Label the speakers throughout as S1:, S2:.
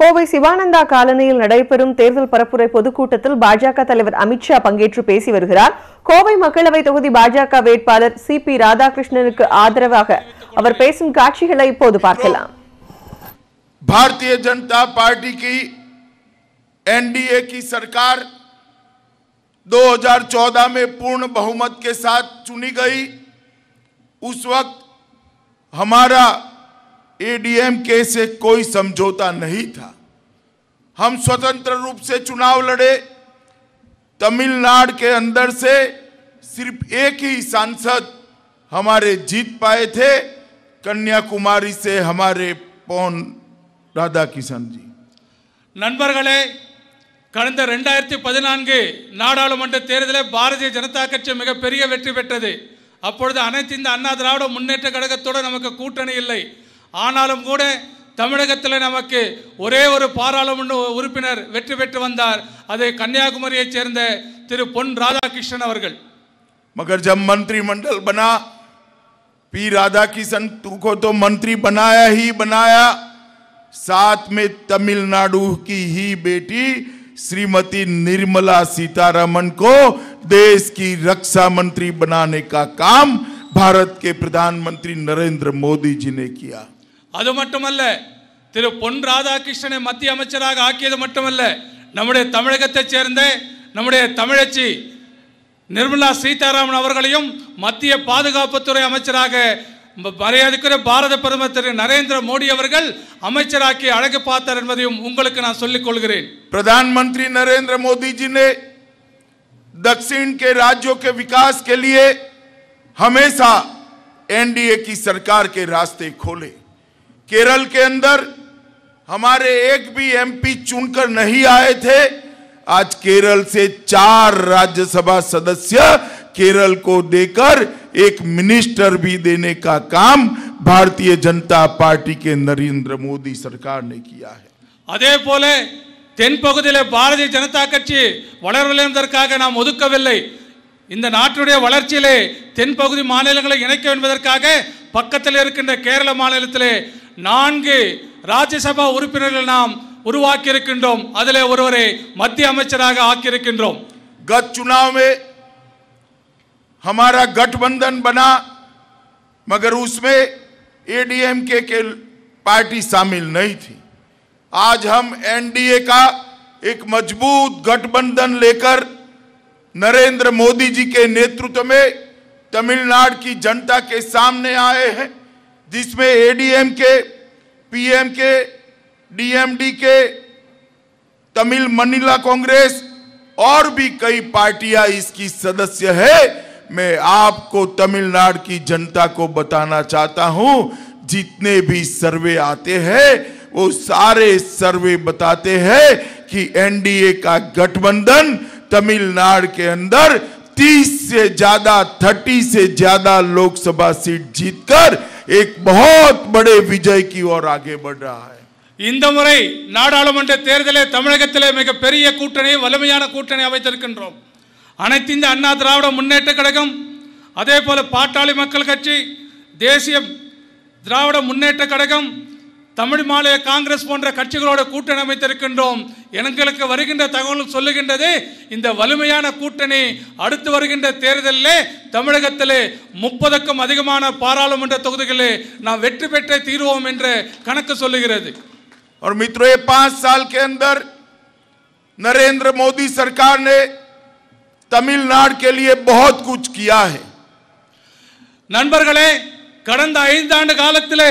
S1: கோவை சிவானந்தா காலனியில் நடைபெறும் தேர்தல் பரப்புரை பொதுக்கூட்டத்தில் பாஜக தலைவர் அமித்ஷா பங்கேற்று பேசி வருகிறார் கோவை மக்களவை தொகுதி பாஜக வேட்பாளர் சி பி ராதாகிருஷ்ணனுக்கு ஆதரவாக அவர் பேசும் காட்சிகளை இப்போது பார்க்கலாம்
S2: பாரதிய ஜனதா पार्टी की एनडीए की सरकार 2014 में पूर्ण बहुमत के साथ चुनी गई उस एडीएमके से कोई समझौता नहीं था हम स्वतंत्र रूप से चुनाव लड़े तमिलनाडु के अंदर से सिर्फ एक ही सांसद हमारे जीत पाए थे कन्याकुमारी से हमारे पौन राधा किशन जी
S3: नए कदनामें भारतीय जनता कक्ष मिपे ஆனாலும் तम தமிழகத்தில் நமக்கு ஒரே ஒரு பாராளுமன்ற உறுப்பினர் வெற்றி பெற்று வந்தார் அது கன்னியாகுமரியைச்
S2: मगर जब मंत्रिमंडल बना पी राधा को तो मंत्री बनाया ही बनाया साथ में तमिलनाडु की ही बेटी श्रीमती निर्मला सीतारमन को देश की रक्षा मंत्री बनाने का काम भारत के प्रधानमंत्री नरेंद्र मोदी जी ने किया
S3: அது மட்டுமல்ல திரு பொன் ராதாகிருஷ்ணனை மத்திய அமைச்சராக ஆக்கியது மட்டுமல்ல நம்முடைய தமிழகத்தைச் சேர்ந்த நம்முடைய தமிழச்சி நிர்மலா சீதாராமன் அவர்களையும் மத்திய பாதுகாப்புத்துறை அமைச்சராக மரியாதைக்குற பாரத பிரதமர் திரு நரேந்திர மோடி அவர்கள் அமைச்சராக்கி அழகு பார்த்தார் என்பதையும் உங்களுக்கு நான் சொல்லிக் கொள்கிறேன்
S2: பிரதான் மந்திரி நரேந்திர மோடி ஜி கே दक्षिण கே राज्यों கே विकास கே लिए हमेशा एनडीए கி சர்க்கார் கே ராஸ்தே கோலே केरल के अंदर हमारे एक भी एमपी चुनकर नहीं आए थे आज केरल से चार राज्यसभा सदस्य केरल को देकर एक मिनिस्टर भी देने का काम भारतीय जनता पार्टी के नरेंद्र मोदी सरकार ने किया है
S3: अदे पोले தென்பகுதியிலே பாரதிய ஜனதா கட்சி வளர்வதற்காக நாம் ஒதுக்கவில்லை இந்த நாட்டுடைய வளர்ச்சியிலே தென்பகுதி மாநிலங்களை இணைக்க என்பதற்காக பக்கத்தில் இருக்கின்ற கேரள மாநிலத்திலே நான்கு ராஜ்யசபா உறுப்பினர்கள் நாம் உருவாக்கி இருக்கின்றோம் அதிலே ஒருவரை மத்திய அமைச்சராக ஆக்கி இருக்கின்றோம்
S2: गत चुनाव में हमारा गठबंधन बना मगर उसमें एडीएमके के पार्टी शामिल नहीं थी आज हम एनडीए का एक मजबूत गठबंधन लेकर नरेंद्र मोदी जी के नेतृत्व में तमिलनाडु की जनता के सामने आए हैं जिसमें एडीएम के पीएम के डीएमडी के तमिल मनीला कांग्रेस और भी कई पार्टियां इसकी सदस्य है मैं आपको तमिलनाडु की जनता को बताना चाहता हूं जितने भी सर्वे आते हैं वो सारे सर्वे बताते हैं कि एनडीए का गठबंधन तमिलनाडु के अंदर तीस से ज्यादा थर्टी से ज्यादा लोकसभा सीट जीतकर एक बहुत बड़े विजय की ओर आगे बढ़ रहा है
S3: இந்த முறை நாடாளுமன்ற தேர்தலே தமிழகத்திலே மிகப்பெரிய கூட்டணி வலிமையான கூட்டணி அமைத்திருக்கின்றோம் அனைத்து இந்த அண்ணா திராவிட முன்னேற்ற கழகம் அதே போல பாட்டாளி மக்கள் கட்சி தேசிய திராவிட முன்னேற்ற கழகம் தமிழ் மாநில காங்கிரஸ் போன்ற கட்சிகளோட கூட்டணி அமைத்திருக்கின்றோம் எங்களுக்கு வருகின்ற தகவல் சொல்லுகின்றது இந்த வலிமையான கூட்டணி அடுத்து வருகின்ற தேர்தலில் தமிழகத்தில் முப்பதுக்கும் அதிகமான பாராளுமன்ற தொகுதிகளில் நாம் வெற்றி பெற்றே தீர்வோம் என்று கணக்கு சொல்லுகிறது
S2: और मित्रों ये पांच साल के अंदर नरेंद्र मोदी सरकार ने तमिलनाडु के लिए बहुत कुछ किया है
S3: நண்பர்களே கடந்த ஐந்தாண்டு காலத்திலே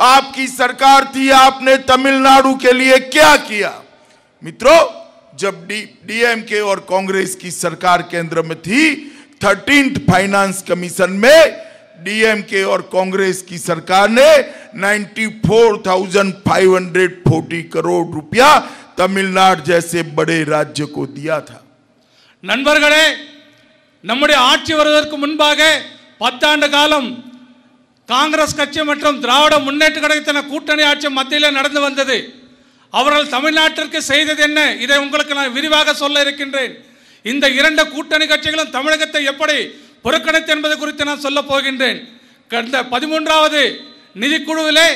S2: आपकी सरकार थी आपने तमिलनाडु के लिए क्या किया मित्रों जब डी डीएमके और कांग्रेस की सरकार केंद्र में थी थर्टीन फाइनेंस कमीशन में डीएमके और कांग्रेस की सरकार ने 94,540 करोड़ रुपया तमिलनाडु जैसे बड़े राज्य को दिया था
S3: நண்பர்களே நம்முடைய ஆட்சி வருவதற்கு முன்பாக पत्ता अंडकालम காங்கிரஸ் கட்சி மற்றும் திராவிட முன்னேற்ற கழகத்தின கூட்டணி ஆட்சி மத்தியில் நடந்து வந்தது அவர்கள் தமிழ்நாட்டிற்கு செய்தது என்ன இதை உங்களுக்கு நான் விரிவாக சொல்ல இருக்கின்றேன் இந்த இரண்டு கூட்டணி கட்சிகளும் தமிழகத்தை எப்படி புறக்கணித்து என்பது குறித்து நான் சொல்ல போகின்றேன் கடந்த பதிமூன்றாவது நிதிக்குழுவிலே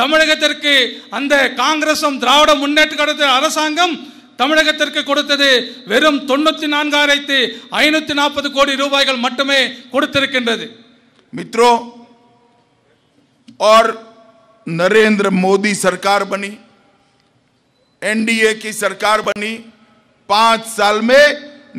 S3: தமிழகத்திற்கு அந்த காங்கிரசும் திராவிட முன்னேற்ற கழக அரசாங்கம் தமிழகத்திற்கு கொடுத்தது வெறும் தொண்ணூற்றி நான்காயிரத்து ஐநூற்றி நாற்பது கோடி ரூபாய்கள் மட்டுமே கொடுத்திருக்கின்றது
S2: மித்ரோ और नरेंद्र मोदी सरकार बनी एनडीए की सरकार बनी पांच साल में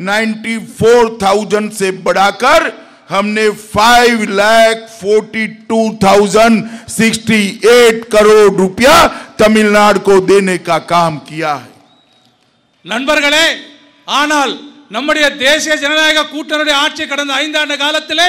S2: 94,000 से बढ़ाकर हमने five lakh forty two thousand sixty eight crore रुपया तमिलनाडु को देने का काम किया है के जनरल आएगा कूटनरे आठ चे करने
S3: आइंदा नगालत तले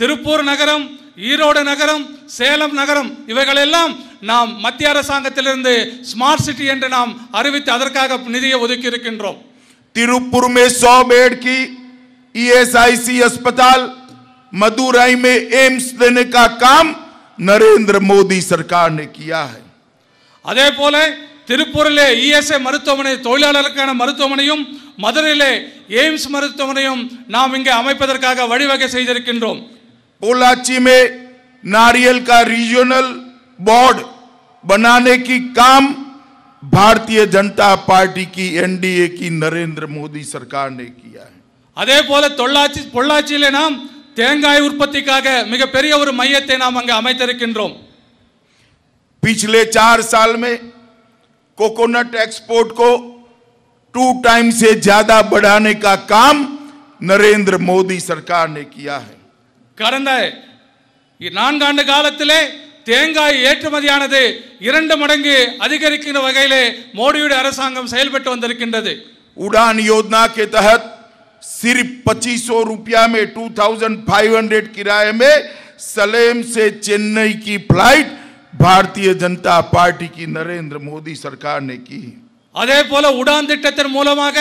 S3: திருப்பூர் நகரம் ஈரோடு நகரம் சேலம் நகரம் இவைகளெல்லாம் நாம் மத்திய அரசாங்கத்திலிருந்து ஸ்மார்ட் சிட்டி என்று நாம் அறிவித்து அதற்காக நிதியை ஒதுக்கி இருக்கின்றோம்
S2: திருப்பூர் में सौ இஎஸ்ஐசி की ईएसआईसी अस्पताल मदुराई காம் நரேந்திர மோடி का
S3: அதே போல திருப்பூரிலே இஎஸ்ஐ e மருத்துவமனை தொழிலாளர்களுக்கான மருத்துவமனையும் மதுரையிலே எய்ம்ஸ் மருத்துவமனையும் நாம் இங்கே அமைப்பதற்காக வழிவகை செய்திருக்கின்றோம்
S2: पोलाची में नारियल का रीजनल बोर्ड बनाने की काम भारतीय जनता पार्टी की एनडीए की नरेंद्र मोदी सरकार ने किया है
S3: அதே போல தொள்ளாச்சி பொள்ளாச்சியில நாம் தேங்காய் உற்பத்திக்காக மிகப்பெரிய ஒரு மையத்தை நாம் அங்கு அமைத்திருக்கின்றோம்
S2: पिछले चार साल में कोकोनट एक्सपोर्ट को टू टाइम से ज्यादा बढ़ाने का काम नरेंद्र मोदी सरकार ने किया है
S3: ಕರಣದ ಈ ನಾಲ್ಗாண்டಗಳ ಕಾಲತிலே ತೇಂಗಾಯಿ ಏಟು ಮದಿಯಾನದು ಎರಡು ಮಡಂಗು ಅಧಿಕരിക്കുന്ന ವಹಕிலே ಮೋಡಿಯರ
S2: ರಸಾಂகம் ನಡೆಯಲ್ಪಟ್ಟವndರಿಕೊಂಡದು ಉಡಾನ್ ಯೋಧನಾ ಕೆ ತಹತ್ ಸಿರಿ 2500 ರೂಪಾಯಮೆ 2500 ಕಿರಾಯಮೆ ಸಲೇಂ ಸೇ ಚೆನ್ನೈ ಕಿ ಫ್ಲೈಟ್ ಭಾರತೀಯ ಜನತಾ ಪಾರ್ಟಿ ಕಿ ನರೇಂದ್ರ ಮೋದಿ ಸರ್ಕಾರ ನೇ ಕಿ
S3: அதே போல உடான் திட்டத்தின் மூலமாக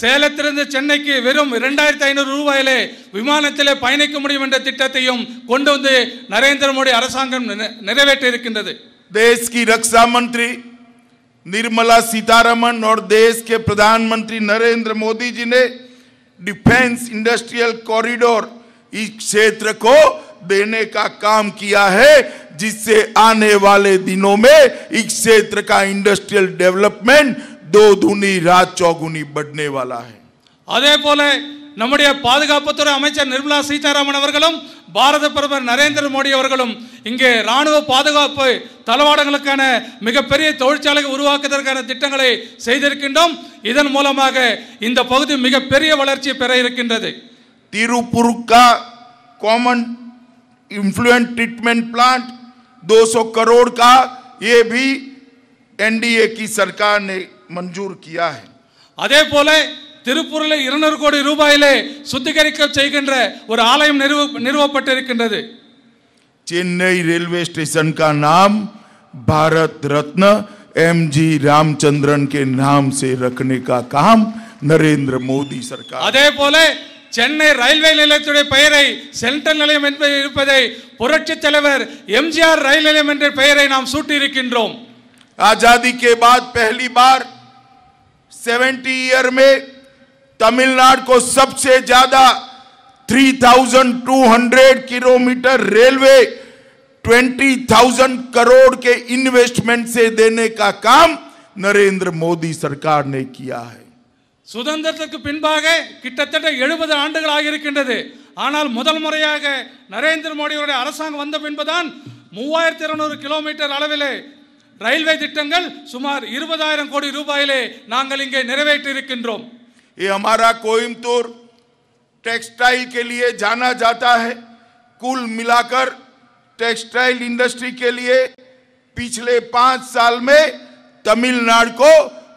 S3: சேலத்திலிருந்து சென்னைக்கு வெறும் இரண்டாயிரத்தி ஐநூறு ரூபாயிலே விமானத்திலே பயணிக்க முடியும் என்ற திட்டத்தையும் கொண்டு வந்து நரேந்திர மோடி அரசாங்கம் நிறைவேற்ற இருக்கின்றது
S2: देश ரக்ஷா மந்திரி நிர்மலா சீதாராமன் सीतारमण और देश के प्रधानमंत्री नरेंद्र मोदी जी ने डिफेंस इंडस्ट्रियल कॉरिडोर इस क्षेत्र को देने का काम किया है जिससे आने वाले दिनों में इस क्षेत्र का इंडस्ट्रियल डेवलपमेंट दो दूनी रात चौगुनी बढ़ने वाला है
S3: அதே போல நம்முடைய பாதுகாப்புத்துறை அமைச்சர் நிர்மலா சீதாராமன் அவர்களும் பாரத பிரதமர் நரேந்திர மோடி அவர்களும் இங்கே ராணுவ பாதுகாப்பு தளவாடங்களுக்கான மிகப்பெரிய தொழிற்சாலை உருவாக்குவதற்கான திட்டங்களை செய்திருக்கின்றோம் இதன் மூலமாக இந்த பகுதி மிகப்பெரிய வளர்ச்சி பெற இருக்கின்றது
S2: திருப்புருக்கா common effluent treatment plant 200 crore का ये भी एनडीए की सरकार ने मंजूर किया है
S3: அதே போல திருப்பூரில் இருநூறு கோடி ரூபாயிலே சுத்திகரிக்க செய்கின்ற ஒரு ஆலயம் நிறுவப்பட்டிருக்கின்றது
S2: चेन्नई रेलवे स्टेशन का नाम भारत रत्न एम जी रामचंद्रन के नाम से रखने का काम नरेंद्र मोदी सरकार
S3: அதே போல சென்னை ரயில்வே நிலையத்துடைய பெயரை சென்ட்ரல் நிலையம் என்று இருப்பதை புரட்சி தலைவர் எம்ஜிஆர் ரயில் நிலையம் என்ற பெயரை நாம் சூட்டியிருக்கின்றோம்
S2: आजादी के बाद पहली बार 70 ईयर में तमिलनाडु को सबसे ज्यादा 3,200 किलोमीटर रेलवे 20,000 करोड़ के इन्वेस्टमेंट से देने का काम नरेंद्र मोदी सरकार ने किया है
S3: சுதந்திரத்துக்கு பின்பாக கிட்டத்தட்ட எழுபது ஆண்டுகள் ஆகியிருக்கின்றது ஆனால் முதல் முறையாக நரேந்திர மோடியுடைய அரசாங்கம் வந்த பின்புதான் மூவாயிரத்தி இருநூறு கிலோமீட்டர் அளவிலே ரயில்வே திட்டங்கள் சுமார் இருபதாயிரம் கோடி ரூபாயிலே நாங்கள் இங்கே நிறைவேற்றியிருக்கின்றோம்
S2: ये கோயம்புத்தூர் டெக்ஸ்டைல் கேலியே के लिए जाना जाता है कुल मिलाकर टेक्सटाइल इंडस्ट्री के लिए தமிழ்நாடு கோ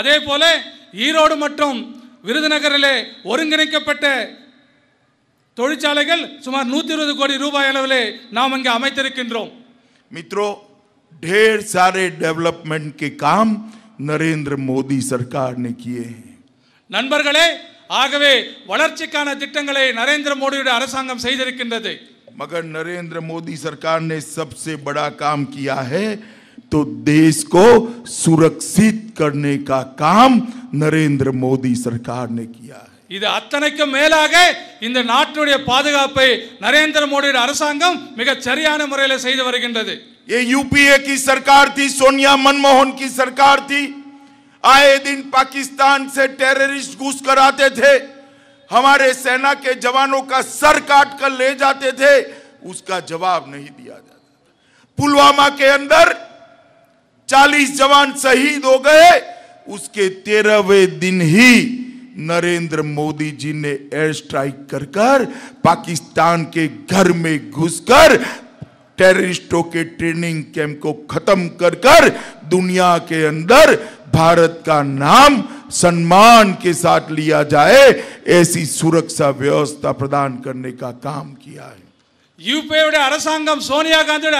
S3: அதே போல ஈரோடு மற்றும் விருதுநகரிலே ஒருங்கிணைக்கப்பட்ட தொழிற்சாலைகள் சுமார் நூத்தி இருபது கோடி ரூபாய் அளவிலே நாம் இங்கு அமைத்திருக்கின்றோம்
S2: மித்ரோ ढेर सारे डेवलपमेंट के काम நரேந்திர மோடி சர்க்கார் நிக்கியே
S3: நண்பர்களே ஆகவே வளர்ச்சிக்கான திட்டங்களை நரேந்திர மோடியுடைய அரசாங்கம் செய்திருக்கின்றது
S2: மகர் நரேந்திர மோடி சர்க்கார் ने सबसे बड़ा काम किया है तो देश को सुरक्षित करने का काम नरेंद्र मोदी सरकार ने किया है
S3: இது
S2: ये यूपीए की सरकार थी सोनिया मनमोहन की सरकार थी आए दिन पाकिस्तान से टेररिस्ट घुस कर आते थे हमारे सेना के जवानों का सर काट कर ले जाते थे उसका जवाब नहीं दिया जाता पुलवामा के अंदर चालीस जवान शहीद हो गए उसके तेरहवें दिन ही नरेंद्र मोदी जी ने एयर स्ट्राइक कर कर पाकिस्तान के घर में घुसकर टेररिस्टों के ट्रेनिंग कैंप को खत्म कर कर दुनिया के अंदर भारत का नाम सम्मान के साथ लिया जाए ऐसी सुरक्षा व्यवस्था प्रदान करने का काम किया है
S3: यूपीए सोनिया गांधी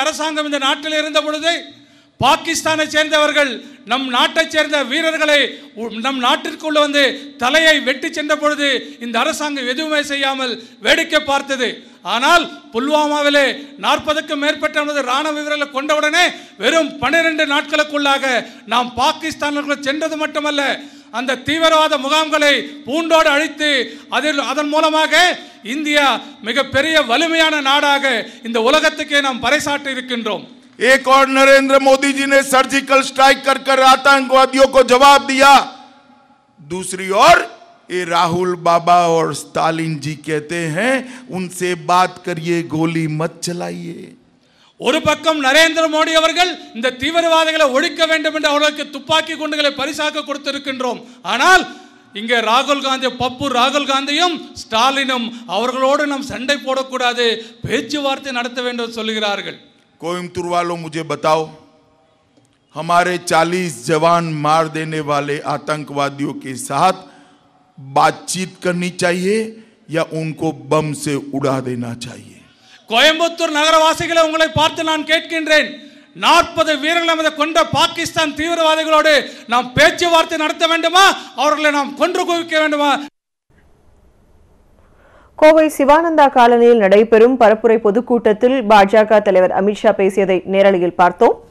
S3: பாகிஸ்தானை சேர்ந்தவர்கள் நம் நாட்டை சேர்ந்த வீரர்களை நம் நாட்டிற்குள்ள வந்து தலையை வெட்டி சென்ற பொழுது இந்த அரசாங்கம் எதுவுமே செய்யாமல் வேடிக்கை பார்த்தது ஆனால் புல்வாமாவிலே நாற்பதுக்கும் மேற்பட்ட நமது ராணுவ வீரர்களை கொண்டவுடனே வெறும் பன்னிரண்டு நாட்களுக்குள்ளாக நாம் பாகிஸ்தானர்கள் சென்றது மட்டுமல்ல அந்த தீவிரவாத முகாம்களை பூண்டோடு அழித்து அதில் அதன் மூலமாக இந்தியா மிகப்பெரிய வலிமையான நாடாக இந்த உலகத்துக்கே நாம் பறைசாற்றி இருக்கின்றோம்
S2: एक और नरेंद्र मोदी जी ने सर्जिकल स्ट्राइक कर कर आतंकवादियों को जवाब दिया दूसरी ओर ये राहुल बाबा और स्टालिन जी कहते हैं उनसे बात करिए गोली मत चलाइए
S3: ஒரு பக்கம் நரேந்திர மோடி அவர்கள் இந்த தீவிரவாதிகளை ஒழிக்க வேண்டும் என்று அவர்களுக்கு துப்பாக்கி குண்டுகளை பரிசாக கொடுத்திருக்கின்றோம் ஆனால் இங்கே ராகுல் காந்தி பப்பு ராகுல் காந்தியும் ஸ்டாலினும் அவர்களோடு நாம் சண்டை போடக்கூடாது பேச்சுவார்த்தை நடத்த வேண்டும் சொல்லுகிறார்கள்
S2: कोयमतूर वालों मुझे बताओ हमारे 40 जवान मार देने वाले आतंकवादियों के साथ बातचीत करनी चाहिए या उनको बम से उड़ा देना चाहिए
S3: कोयंबूर नगर पाकिस्तान पार्थ नान कीस्तान तीव्रवाद नाम पेच वार्ते नाम कुमा
S1: கோவை சிவானந்தா காலனியில் நடைபெறும் பரப்புரை பொதுக்கூட்டத்தில் பாஜக தலைவர் அமித்ஷா பேசியதை நேரலையில் பார்த்தோம்